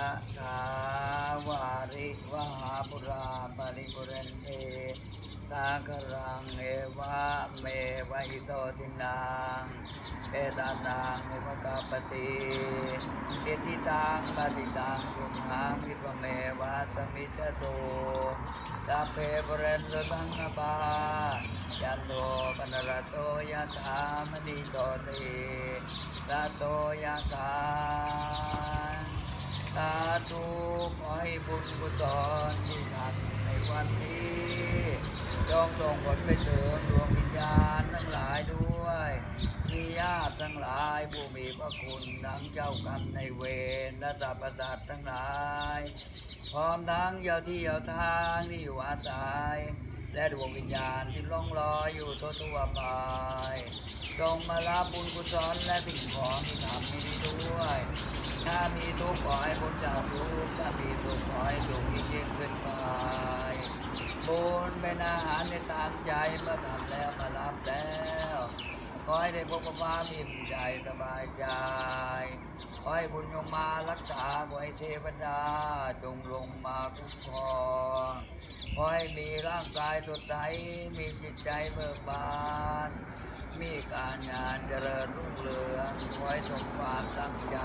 ะถาวาริวหาปุราปริปุเรนเทสาครังเอวะเมวะอิโตทินังเอตาตังอุปกาปติเอิทิตังปฏิตังทุมหังวิปเมวะสมิจจโตสัพเพปเรนตุสังกปายันโตปนรโตยะถามณิโตติสะโตยะถา สาธุขอให้บุญกุศลที่ทำในวันนี้จงส่งผลไปถึงดวงวิญญาณทั้งหลายด้วยมีญาติทั้งหลายผู้มีพระคุณทั้งเจ้ากรรมในเวรและสรรพสัตว์ทั้งหลาย พร้อมทั้งเจ้าที่เจ้าทางที่อยู่อาศัยและดวงวิญญาณที่ล่องลอยอยู่ทั่วทั่วไปจงมารับบุญกุศลและสิ่งของที่ทำนี้ด้วย ถ้ามีทุกข์ขอให้พ้นจากทุกข์ถ้ามีสุขขอให้สุขยิ่งยิ่งขึ้นไปบุญเป็นอาหารในตามใจเมื่อทำแล้วมารับแล้วขอให้ได้พบกับความอิ่มใจสบายใจขอให้บุญยงมารักษาขอให้เทวดาจงลงมาคุ้มครองขอให้มีร่างกายสดใสมีจิตใจเบิกบาน มีการงานเจริญรุ่งเรืองขอให้สมความตั้งใจ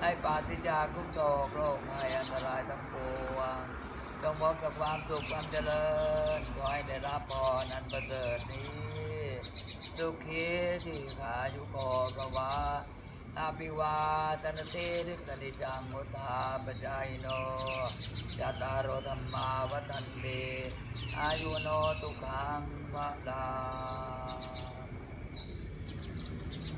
ให้ปราศจากทุกโศกโรคภัยอันตรายทั้งปวงจงพบกับความสุขความเจริญขอให้ได้รับพรอันประเสริฐนี้ สุขีที่ขายุโกกวาอาภิวาตนาเตริสนิจังมุทาปจายโนจัตตารโอธรรมาวัตันเตอายุโนตุขังวะ